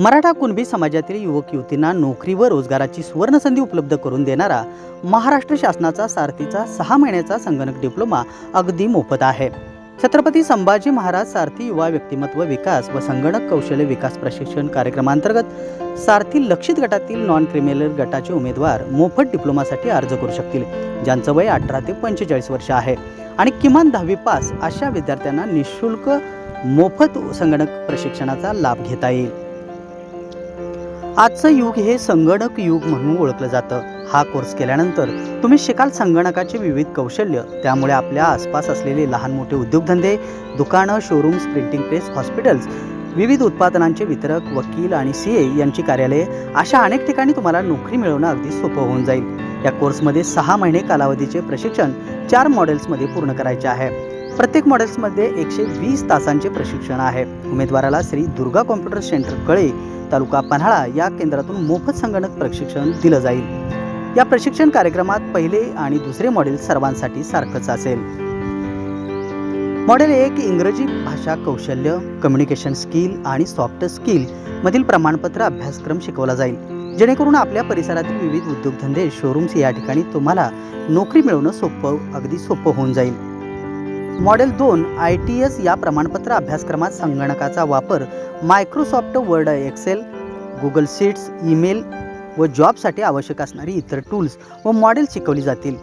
मराठा कुणबी समाजातील युवक युवतींना नोकरी व रोजगाराची सुवर्णसंधी उपलब्ध करून देणारा महाराष्ट्र शासनाचा सारथीचा सहा महिन्याचा संगणक डिप्लोमा अगदी मोफत आहे. छत्रपती संभाजी महाराज सारथी युवा व्यक्तिमत्व विकास व संगणक कौशल्य विकास प्रशिक्षण कार्यक्रमांतर्गत सारथी लक्षित गटातील नॉन क्रिमिनल गटाचे उमेदवार मोफत डिप्लोमासाठी अर्ज करू शकतील ज्यांचं वय अठरा ते पंचेचाळीस वर्ष आहे. आणि किमान दहावी पास अशा विद्यार्थ्यांना निशुल्क मोफत संगणक प्रशिक्षणाचा लाभ घेता येईल. आजचं युग हे संगणक युग म्हणून ओळखलं जातं. हा कोर्स केल्यानंतर तुम्ही शिकाल संगणकाचे विविध कौशल्य त्यामुळे आपल्या आसपास असलेले लहान मोठे उद्योगधंदे दुकानं शोरूम्स प्रिंटिंग प्रेस हॉस्पिटल्स विविध उत्पादनांचे वितरक वकील आणि सी ए यांची कार्यालये अशा अनेक ठिकाणी तुम्हाला नोकरी मिळवणं अगदी सोपं होऊन जाईल. या कोर्समध्ये सहा महिने कालावधीचे प्रशिक्षण चार मॉडेल्समध्ये पूर्ण करायचे आहे. प्रत्येक मॉडेल्समध्ये एकशे वीस तासांचे प्रशिक्षण आहे. उमेदवाराला श्री दुर्गा कॉम्प्युटर सेंटर कळे तालुका पन्हाळा या केंद्रातून मोफत संगणक प्रशिक्षण दिलं जाईल. या प्रशिक्षण कार्यक्रमात पहिले आणि दुसरे मॉडेल सर्वांसाठी सारखंच असेल. मॉडेल एक इंग्रजी भाषा कौशल्य कम्युनिकेशन स्किल आणि सॉफ्ट स्किल मधील प्रमाणपत्र अभ्यासक्रम शिकवला जाईल. जेणेकरून आपल्या परिसरातील विविध उद्योगधंदे शोरूम्स या ठिकाणी तुम्हाला नोकरी मिळवणं सोपं अगदी सोपं होऊन जाईल. मॉडेल दोन आय टी एस या प्रमाणपत्र अभ्यासक्रमात संगणकाचा वापर Microsoft Word Excel Google sheets email व जॉबसाठी आवश्यक असणारी इतर टूल्स व मॉडेल शिकवली जातील.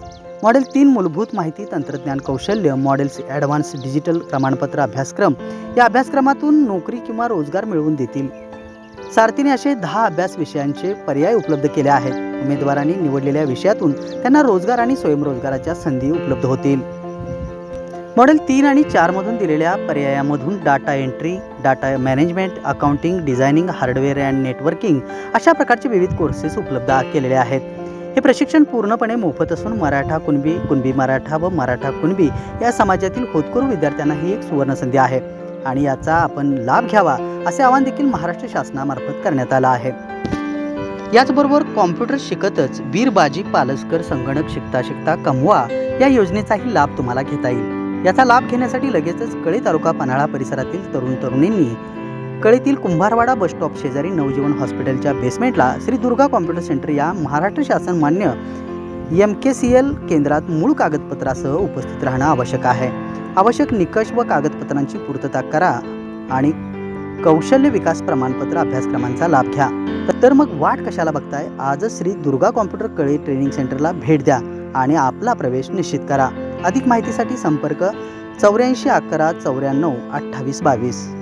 मॉडेल तीन मूलभूत माहिती तंत्रज्ञान कौशल्य मॉडेल्स ॲडव्हान्स डिजिटल प्रमाणपत्र अभ्यासक्रम या अभ्यासक्रमातून नोकरी किंवा रोजगार मिळवून देतील. सारथीने असे दहा अभ्यास विषयांचे पर्याय उपलब्ध केले आहेत. उमेदवारांनी निवडलेल्या विषयातून त्यांना रोजगार आणि स्वयंरोजगाराच्या संधी उपलब्ध होतील. मॉडेल तीन आणि चारमधून दिलेल्या पर्यायामधून data entry data management accounting designing hardware and networking अशा प्रकारचे विविध कोर्सेस उपलब्ध केलेले आहेत. हे प्रशिक्षण पूर्णपणे मोफत असून मराठा कुणबी कुणबी मराठा व मराठा कुणबी या समाजातील होतकरू विद्यार्थ्यांना ही एक सुवर्णसंधी आहे आणि याचा आपण लाभ घ्यावा असे आवाहन देखील महाराष्ट्र शासनामार्फत करण्यात आलं आहे. याचबरोबर कॉम्प्युटर शिकतच वीरबाजी पालसकर संगणक शिकता शिकता कमवा या योजनेचाही लाभ तुम्हाला घेता येईल. याचा लाभ घेण्यासाठी लगेचच कळे तालुका पन्हाळा परिसरातील तरुण तरुणींनी कळीतील कुंभारवाडा बस स्टॉप शेजारी नवजीवन हॉस्पिटलच्या बेसमेंटला श्री दुर्गा कॉम्प्युटर सेंटर या महाराष्ट्र शासन मान्य एम के सी एल केंद्रात मूळ कागदपत्रासह उपस्थित राहणं आवश्यक आहे. आवश्यक निकष व कागदपत्रांची पूर्तता करा आणि कौशल्य विकास प्रमाणपत्र अभ्यासक्रमांचा लाभ घ्या. तर मग वाट कशाला बघताय? आजच श्री दुर्गा कॉम्प्युटर कळे ट्रेनिंग सेंटरला भेट द्या आणि आपला प्रवेश निश्चित करा. अधिक माहितीसाठी संपर्क चौऱ्याऐंशी अकरा चौऱ्याण्णव अठ्ठावीस बावीस.